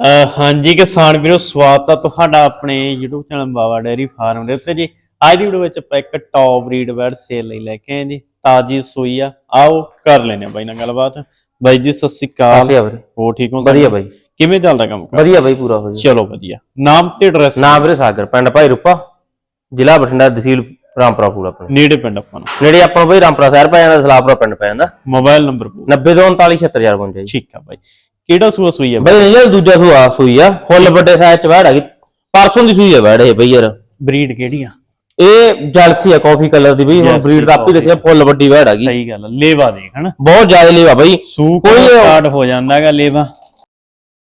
ਹਾਂਜੀ ਕਿਸਾਨ ਵੀਰੋ ਸਵਾਗਤ ਹੈ ਤੁਹਾਡਾ ਆਪਣੇ YouTube channel Bawa dairy farm ਦੇ ਉੱਤੇ ਜੀ। ਅੱਜ ਦੀ ਵੀਡੀਓ ਵਿੱਚ ਆਪਾਂ ਇੱਕ ਟੌਪ ਬਰੀਡ ਬਰਡ ਸੇਲ ਲਈ ਲੈ ਕੇ ਆਏ ਜੀ। ਤਾਜੀ ਸੂਈ ਆ। ਆਓ ਕਰ ਲੈਨੇ ਆ ਬਾਈ ਨਾਲ ਗੱਲਬਾਤ। ਬਾਈ ਜੀ ਸਤਿ ਸ਼੍ਰੀ ਅਕਾਲ। ਹੋ ਠੀਕ ਹੋ? ਵਧੀਆ ਬਾਈ। ਕਿਵੇਂ ਚੱਲਦਾ ਕੰਮ ਵਧੀਆ ਬਾਈ ਪੂਰਾ ਵਧੀਆ। ਚਲੋ ਵਧੀਆ। ਨਾਮ ਤੇ ਐਡਰੈਸ ਨਾਮ ਵੀਰੇ ਸਾਗਰ ਪਿੰਡ ਭਾਈ ਰੂਪਾ। ਜ਼ਿਲ੍ਹਾ ਬਠਿੰਡਾ ਤਹਿਸੀਲ ਰਾਮਪੁਰਾ ਪੂਰਾ ਆਪਣੇ। ਨੇੜੇ ਪਿੰਡ ਆਪਾਂ ਨੂੰ। ਨੇੜੇ ਆਪਾਂ ਨੂੰ ਬਾਈ ਰਾਮਪੁਰਾ ਸ਼ਹਿਰ ਪੈ ਜਾਂਦਾ ਸਲਾਪੁਰਾ ਪਿੰਡ ਪੈ ਜਾਂਦਾ। ਮੋਬਾਈਲ ਨੰਬਰ 9039476055 ਜੀ। ਠੀਕ ਆ ਬਾਈ। ਕਿਹੜਾ ਸੂਆ ਸੂਈ ਆ? ਬਾਈ ਇਹ ਦੂਜਾ ਸੂਆ ਸੂਈ ਆ ਫੁੱਲ ਵੱਡੇ ਸਾਈਜ਼ ਚ ਵੜ ਹੈਗੀ ਪਰਸੋਂ ਦੀ ਸੂਈ ਆ ਵੜ ਇਹ ਬਈ ਯਾਰ। ਬਰੀਡ ਕਿਹੜੀ ਆ? ਇਹ ਜਲਸੀ ਆ ਕਾਫੀ ਕਲਰ ਦੀ ਬਈ ਹੁਣ ਬਰੀਡ ਦਾ ਆਪੀ ਦੱਸਿਆ ਫੁੱਲ ਵੱਡੀ ਵੜ ਹੈਗੀ ਸਹੀ ਗੱਲ ਆ, ਲੇਵਾ ਦੇਖ ਹਨਾ? ਬਹੁਤ ਜ਼ਿਆਦਾ ਲੇਵਾ ਬਾਈ। ਕੋਈ ਸਟਾਰਟ ਹੋ ਜਾਂਦਾਗਾ ਲੇਵਾ।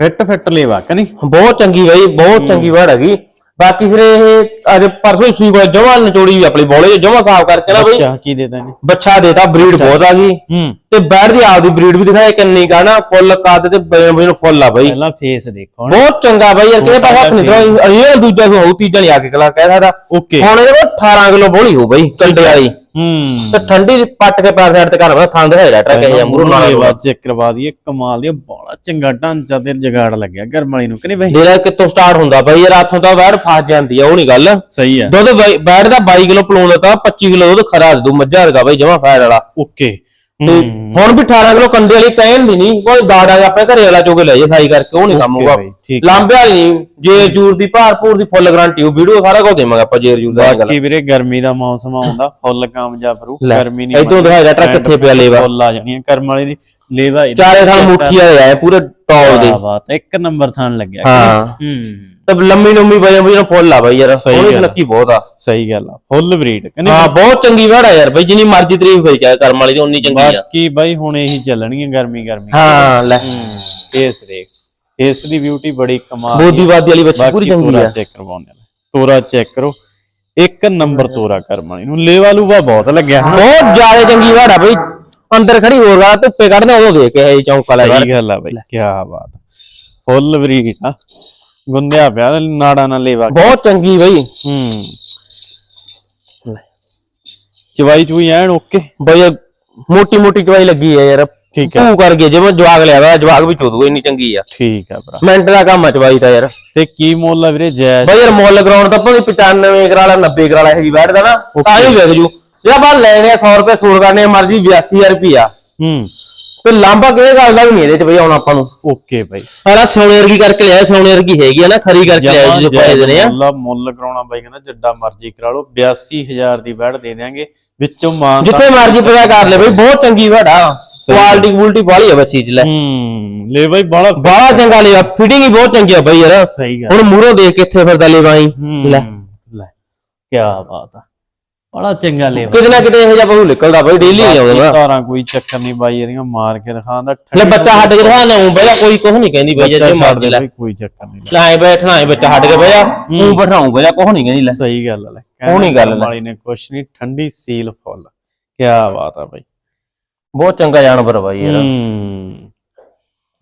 ਫਿੱਟ ਫਿੱਟ ਲੇਵਾ ਕਿ ਨਹੀਂ? ਬਹੁਤ ਚੰਗੀ ਬਾਈ ਬਹੁਤ ਚੰਗੀ ਵੜ ਹੈਗੀ ਬਾਕੀ ਸਿਰੇ ਇਹ ਅੱਜ ਪਰਸੋਂ ਹੀ ਸੂਈ ਕੋਲ ਜਮਾ ਨਚੋੜੀ ਵੀ ਆਪਣੀ ਬੋਲੇ ਜਮਾ ਸਾਫ਼ ਕਰਕੇ ਨਾ ਬਈ। ਬੱਚਾ ਕੀ ਦੇਤਾ ਇਹਨੇ? ਬੱਚਾ ਦੇਤਾ ਬਰੀਡ ਬਹੁਤ ਆ ਗਈ। ਹੂੰ। ਤੇ ਬੈਠ ਦੀ ਆਪਦੀ ਬਰੀਡ ਵੀ ਦਿਖਾਇਆ ਕਿੰਨੀ ਕਾ ਨਾ ਫੁੱਲ ਕੱਦ ਤੇ ਬਜਨ ਬਜਨ ਫੁੱਲ ਆ ਬਾਈ। ਪਹਿਲਾਂ ਫੇਸ ਦੇਖੋ ਬਹੁਤ ਚੰਗਾ ਬਾਈ ਯਾਰ ਕਿਹਦੇ ਪਾਸ ਹੱਥ ਨਹੀਂ ਦਵਾ ਇਹ ਦੂਜਾ ਹੋਊ ਤੀਜਾ ਨਹੀਂ ਆ ਕੇ ਕਲਾ ਕਹਿ ਸਕਦਾ। ਓਕੇ। ਹੁਣ ਇਹਦੇ ਕੋਲ 18 ਕਿਲੋ ਬੋਲੀ ਹੋ ਬਾਈ ਵਾਲੀ। ਹੂੰ। ਤੇ ਠੰਡੀ ਪੱਟ ਕੇ ਪੈਰ ਸਾਈਡ ਤੇ ਘਰ ਵਾ ਥਾਂ ਦਿਖਾਈ ਡਾਕਟਰ ਕਹੇ ਮੂਰੂ ਨਾਲ ਲੇਵਾ ਚੈੱਕ ਕਰਵਾ ਦਈਏ ਕਮਾਲ ਦੀ ਬੜਾ ਚੰਗਾ ਢਾਂਚਾ ਤੇ ਜਗਾੜ ਲੱਗਿਆ ਵਾਲੀ ਨੂੰ ਕਿ ਨਹੀਂ ਬਈ? ਡੇਰਾ ਕਿੱਥੋਂ ਸਟਾਰਟ ਹੁੰਦਾ ਬਾਈ? ਯਾਰ ਹੱਥੋਂ ਤਾਂ ਵੈੜ ਫਸ ਜਾਂਦੀ ਆ ਉਹ ਨਹੀਂ ਗੱਲ। ਸਹੀ ਆ। ਦੁੱਧ ਵੈੜ ਦਾ 22 ਕਿਲੋ ਪਲੋਂ ਦਿੱਤਾ 25 ਕਿਲੋ ਦੁੱਧ ਖਰਾ ਦੇ ਦੂ ਮੱਝਾ ਵਰਗਾ ਬਾਈ ਜਮਾ ਫੈਰ ਵਾਲਾ। ਓਕੇ। ਤੇ ਹੁਣ ਵੀ 18 ਕਿਲੋ ਕੰਡੇ ਵਾਲੀ ਕਹਿਣ ਦੀ ਨਹੀਂ ਕੋਈ ਦਾੜਾ ਆਪਣੇ ਘਰੇ ਵਾਲਾ ਚੋਕੇ ਲੈ ਜੇ ਸਾਈ ਕਰਕੇ ਉਹ ਨਹੀਂ ਕੰਮ ਲਾਂਬੇ ਵਾਲੀ ਨਹੀਂ ਜੇ ਜੂਰ ਦੀ ਭਾਰਪੂਰ ਦੀ ਫੁੱਲ ਗਾਰੰਟੀ ਉਹ ਵੀਡੀਓ ਸਾਰਾ ਕੁਝ ਦੇਵਾਂਗੇ ਆਪਾਂ ਜੇਰ ਜੂਰ ਦਾ ਬਾਕੀ ਵੀਰੇ ਗਰਮੀ ਦਾ ਮੌਸਮ ਆਉਂਦਾ ਫੁੱਲ ਕਾਮਯਾਬ ਰੂ ਗਰਮੀ ਨਹੀਂ ਇੱਥੋਂ ਦਿਖਾਇਆ ਟਰੱਕ ਕਿੱਥੇ ਪਿਆ ਲੇਵਾ। ਫੁੱਲ ਆ ਜਾਣੀਆਂ ਕਰਮ ਵਾਲੀ ਦੀ ਲੇਵਾ ਚਾਰੇ ਥਾਂ ਮੁੱਠੀ ਵਾਲੇ ਆਏ ਪੂਰੇ ਟੌਪ ਦੇ। ਬਾਤ ਇੱਕ ਨੰਬਰ ਥਾਨ ਲੱਗਿਆ। ਹਾਂ। ਹੂੰ। ਤੇ ਲੰਮੀ ਲੰਮੀ ਵਜਨ ਵਜਨ ਫੁੱਲ ਆ ਬਾਈ ਯਾਰ ਸਹੀ ਉਹਦੀ ਗੱਲ। ਨੱਕੀ ਬਹੁਤ ਆ। ਸਹੀ ਗੱਲ ਆ ਫੁੱਲ ਬਰੀਡ ਕਿ ਨਹੀਂ? ਹਾਂ ਬਹੁਤ ਚੰਗੀ ਵੜਾ ਯਾਰ ਬਾਈ ਜਿੰਨੀ ਮਰਜ਼ੀ ਤਾਰੀਫ ਹੋਈ ਚਾਹੇ ਕਰਮ ਵਾਲੀ ਦੀ ਉਨੀ ਚੰਗੀ ਆ। ਬਾਕੀ ਬਾਈ ਹੁਣ ਇਹੀ ਚੱਲਣਗੀਆਂ ਗਰਮੀ ਗਰਮੀ। ਹਾਂ ਲੈ। ਇਸ ਦੇਖ ਇਸ ਦੀ ਬਿਊਟੀ ਬੜੀ ਕਮਾਲ ਬੋਦੀਵਾਦੀ ਵਾਲੀ ਬੱਚੀ ਪੂਰੀ ਚੰਗੀ ਆ। ਚੈੱਕ ਕਰਵਾਉਂਦੇ ਨੇ ਤੋਰਾ ਚੈੱਕ ਕਰੋ। ਇੱਕ ਨੰਬਰ ਤੋਰਾ ਕਰਮਾਣੀ ਨੂੰ। ਲੇਵਾ ਲੂਵਾ ਬਹੁਤ ਲੱਗਿਆ ਹਨਾ? ਬਹੁਤ ਜ਼ਿਆਦਾ ਚੰਗੀ ਵੜਾ ਬਈ। ਅੰਦਰ ਖੜੀ ਹੋਰ ਗਾ ਧੁੱਪੇ ਕੱਢਦੇ ਉਦੋਂ ਦੇਖ ਕੇ ਇਹ ਚੌਂਕਾ ਲੈ ਯਾਰ ਸਹੀ ਗੱਲ ਆ ਬਾਈ ਕੀ ਬਾਤ ਫੁੱਲ ਬਰੀਡ ਆ। ਗੁੰਦਿਆ ਪਿਆ ਨਾੜਾ ਨਾਲ ਲੇਵਾ ਬਹੁਤ ਚੰਗੀ ਬਈ। ਹੂੰ। ਚਵਾਈ ਚੂਈ ਐਨ ਓਕੇ। ਬਈ ਮੋਟੀ ਮੋਟੀ ਚਵਾਈ ਲੱਗੀ ਆ ਯਾਰ। ਠੀਕ ਆ। ਤੂੰ ਕਰ ਗਿਆ ਜਿਵੇਂ ਜਵਾਗ ਲਿਆ ਵਾ ਜਵਾਗ ਵੀ ਚੋਦੂ ਇੰਨੀ ਚੰਗੀ ਆ। ਠੀਕ ਆ ਭਰਾ। ਮਿੰਟ ਦਾ ਕੰਮ ਆ ਚਵਾਈ ਦਾ ਯਾਰ। ਤੇ ਕੀ ਮੁੱਲ ਆ ਵੀਰੇ ਜਾਇਜ਼ ਬਈ ਯਾਰ ਮੁੱਲ ਗਰਾਉਂਡ ਤਾਂ ਭਾਵੇਂ 95 ਕਰਾ ਲਾ 90 ਕਰਾ ਲਾ ਇਹ ਜੀ ਬੈਠਦਾ ਨਾ। ਤਾਂ ਹੀ ਵੇਖ ਜੂ। ਜੇ ਆਪਾਂ ਲੈਣੇ ਆ 100 ਰੁਪਏ ਸੂਟ ਕਰਨੇ ਆ, ਮਰਜ਼ੀ 82000 ਰੁਪਿਆ ਹੂੰ। ਤੇ ਲਾਂਬਾ ਕਿਹੜੇ ਗੱਲ ਦਾ ਵੀ ਨਹੀਂ ਇਹਦੇ ਚ ਬਈ ਆਉਣਾ ਆਪਾਂ ਨੂੰ। Okay bye. ਸਾਰਾ ਸੋਨੇ ਵਰਗੀ ਕਰਕੇ ਲਿਆ ਸੋਨੇ ਵਰਗੀ ਹੈਗੀ ਆ ਨਾ ਖਰੀ ਕਰਕੇ ਲਿਆ ਜੋ ਪਾਏ ਦੇਣੇ ਆ। ਮੁੱਲ ਮੁੱਲ ਕਰਾਉਣਾ ਬਾਈ ਕਹਿੰਦਾ ਜਿੱਡਾ ਮਰਜ਼ੀ ਕਰਾ ਲਓ 82000 ਦੀ ਬੈੜ ਦੇ ਦਿਆਂਗੇ ਵਿੱਚੋਂ ਮਾਨ ਜਿੱਥੇ ਮਰਜ਼ੀ ਪਤਾ ਕਰ ਲੈ ਬਈ ਬਹੁਤ ਚੰਗੀ ਵੜਾ ਕੁਆਲਿਟੀ ਕੁਆਲਿਟੀ ਬਾਲੀ ਆ ਬੱਚੀ ਚ ਲੈ। ਹੂੰ ਲੈ ਬਾਈ ਬੜਾ ਬਾਲਾ ਚੰਗਾ ਲਿਆ ਫਿਟਿੰਗ ਹੀ ਬਹੁਤ ਚੰਗੀ ਆ ਬਈ ਯਾਰ। ਸਹੀ ਗੱਲ। ਹੁਣ ਮੂਹਰੋਂ ਦੇਖ ਕਿੱਥੇ ਫਿਰਦਾ ਲੈਵਾਈ ਲੈ। ਲੈ ਕੀ ਬਾਤ ਆ। ਬੜਾ ਚੰਗਾ ਲੈ ਕਿਤੇ ਨਾ ਕਿਤੇ ਇਹੋ ਜਿਹਾ ਬਹੂ ਨਿਕਲਦਾ ਬਈ ਡੇਲੀ ਹੀ ਆਉਂਦਾ। ਤਾਰਾਂ ਕੋਈ ਚੱਕਰ ਨਹੀਂ ਬਾਈ ਇਹਦੀਆਂ ਮਾਰ ਕੇ ਦਿਖਾਉਂਦਾ ਲੈ ਬੱਚਾ ਹੱਟ ਕੇ ਊਂ ਬਹਿ ਜਾ ਕੋਈ ਕੁਝ ਨਹੀਂ ਕਹਿੰਦੀ ਬਈ ਜੇ ਮਾਰ ਦੇ ਲੈ ਕੋਈ ਚੱਕਰ ਨਹੀਂ ਲੈ। ਬੈਠਣਾ ਹੈ ਬੱਚਾ ਹੱਟ ਕੇ ਜਾ। ਤੂੰ ਬਿਠਾਉਂ ਜਾ ਕੁਝ ਨਹੀਂ ਕਹਿੰਦੀ ਲੈ। ਸਹੀ ਗੱਲ ਲੈ। ਨੀ ਗੱਲ। ਵਾਲੀ ਨੇ ਕੁਛ ਨਹੀਂ ਠੰਡੀ ਸੀਲ ਫੁੱਲ। ਕੀ ਬਾਤ ਆ ਬਾਈ। ਬਹੁਤ ਚੰਗਾ ਜਾਨਵਰ ਬਾਈ ਯਾਰ ਹੂੰ।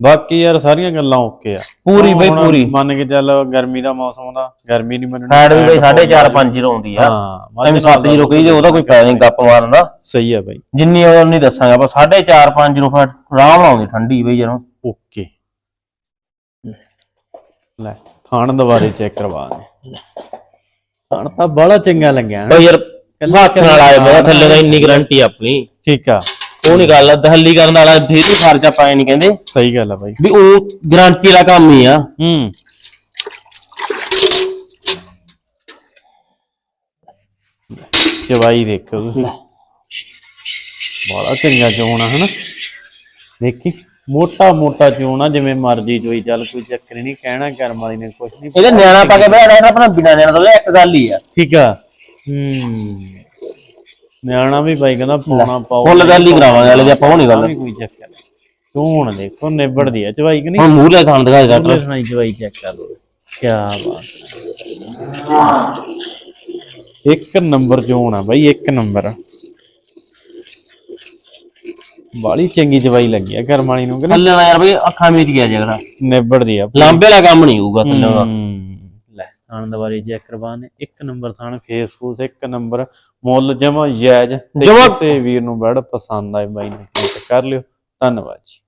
ਬਾਕੀ ਯਾਰ ਸਾਰੀਆਂ ਗੱਲਾਂ ਓਕੇ ਆ। ਪੂਰੀ ਬਈ ਹੁਣ ਪੂਰੀ। ਮੰਨ ਕੇ ਚੱਲ ਗਰਮੀ ਦਾ ਮੌਸਮ ਆਉਂਦਾ ਗਰਮੀ ਨਹੀਂ ਮੰਨਣੀ ਹੈਡ ਵੀ ਬਈ 4.5 5 ਜ਼ੀਰੋ ਆਉਂਦੀ ਆ। ਹਾਂ ਐਵੇਂ 7 ਜ਼ੀਰੋ ਕਹੀ ਜੇ ਉਹਦਾ ਕੋਈ ਫਾਇਦਾ ਨਹੀਂ ਗੱਪ ਮਾਰਨ ਦਾ। ਸਹੀ ਆ ਬਾਈ। ਜਿੰਨੀ ਉਹ ਨਹੀਂ ਦੱਸਾਂਗਾ ਆਪਾਂ 4.5 5 ਜ਼ੀਰੋ ਫਟ ਆਰਾਮ ਨਾਲ ਆਉਂਦੀ ਠੰਡੀ ਬਈ ਯਾਰ ਓਕੇ। ਲੈ ਥਾਣ ਦੁਬਾਰੇ ਚੈੱਕ ਕਰਵਾ ਦੇ। ਥਾਣ ਤਾਂ ਬੜਾ ਚੰਗਾ ਲੱਗਿਆ। ਨਾ ਬਈ ਯਾਰ ਹੱਥ ਨਾਲ ਆਏ ਮੇਰਾ ਥੱਲੇ ਦਾ ਇੰਨੀ ਗਾਰੰਟੀ ਆਪਣੀ। ਠੀਕ ਆ। ਉਹ ਨਹੀਂ ਗੱਲ ਦਹੱਲੀ ਕਰਨ ਵਾਲਾ ਫੇਰ ਹੀ ਖਰਚਾ ਪਾਏ ਨਹੀਂ ਕਹਿੰਦੇ। ਸਹੀ ਗੱਲ ਆ ਬਾਈ। ਵੀ ਉਹ ਗਾਰੰਟੀ ਵਾਲਾ ਕੰਮ ਹੀ ਆ। ਹੂੰ। ਚਵਾਈ ਦੇਖੋ ਤੁਸੀਂ। ਬੜਾ ਚੰਗਾ ਚੋਣ ਆ ਹਨਾ? ਦੇਖੀ ਮੋਟਾ ਮੋਟਾ ਚੋਣ ਆ ਜਿਵੇਂ ਮਰਜ਼ੀ ਚੋਈ ਚੱਲ ਕੋਈ ਚੱਕਰ ਨਹੀਂ ਕਹਿਣਾ ਕਰਮ ਵਾਲੀ ਨੇ ਕੁਛ ਨਹੀਂ ਇਹਦੇ ਨਿਆਣਾ ਪਾ ਕੇ ਰਹਿਣਾ ਆਪਣਾ ਬਿਨਾ ਨਿਆਣਾ ਤੋਂ ਇੱਕ ਗੱਲ ਹੀ ਆ। ਠੀਕ ਆ। ਹੂੰ। ਨਿਆਣਾ ਵੀ ਬਾਈ ਕਹਿੰਦਾ ਪਾਉਣਾ ਪਾਓ ਫੁੱਲ ਗੱਲ ਹੀ ਕਰਾਵਾਂਗੇ ਹਲੇ ਜੇ ਆਪਾਂ ਉਹ ਨਹੀਂ ਗੱਲ ਕੋਈ ਚੱਕਰ ਨਹੀਂ। ਚੋਣ ਦੇਖੋ ਨਿਬੜਦੀ ਆ ਚਵਾਈ ਕਿ ਨਹੀਂ? ਹੁਣ ਮੂੰਹ ਲੈ ਖਾਣ ਦਿਖਾਏ ਡਾਕਟਰ ਉਹਦੇ ਸੁਣਾਈ ਚਵਾਈ ਚੈੱਕ ਕਰ ਲਓ। ਕੀ ਬਾਤ ਹੈ। ਇੱਕ ਨੰਬਰ ਚੋਣ ਆ ਬਾਈ ਇੱਕ ਨੰਬਰ ਬਾਲੀ ਚੰਗੀ ਚਵਾਈ ਲੱਗੀ ਆ ਕਰਮ ਵਾਲੀ ਨੂੰ ਕਿ ਨਹੀਂ? ਥੱਲੇ ਨਾਲ ਯਾਰ ਬਈ ਅੱਖਾਂ ਮੀਚ ਗਿਆ ਜਗਰਾ ਨਿਬੜਦੀ ਆ। ਲਾਂਬੇ ਵਾਲਾ ਕੰਮ ਨਹੀਂ ਹੋਊਗਾ ਥੱਲੇ ਦਾ ਹਮ, ਲੈ ਥਾਣ ਦੇ ਬਾਰੇ ਚੈੱਕ ਕਰਵਾਣੇ ਇੱਕ ਨੰਬਰ ਥਾਣ ਫੇਸਬੁੱਕ ਇੱਕ ਨੰਬਰ ਮੁੱਲ ਜਮਾ ਜਾਇਜ਼ ਤੇ ਕਿਸੇ ਵੀਰ ਨੂੰ ਬੜ ਪਸੰਦ ਆਏ ਬਾਈ ਨੇ ਕਰ ਲਿਓ ਧੰਨਵਾਦ ਜੀ।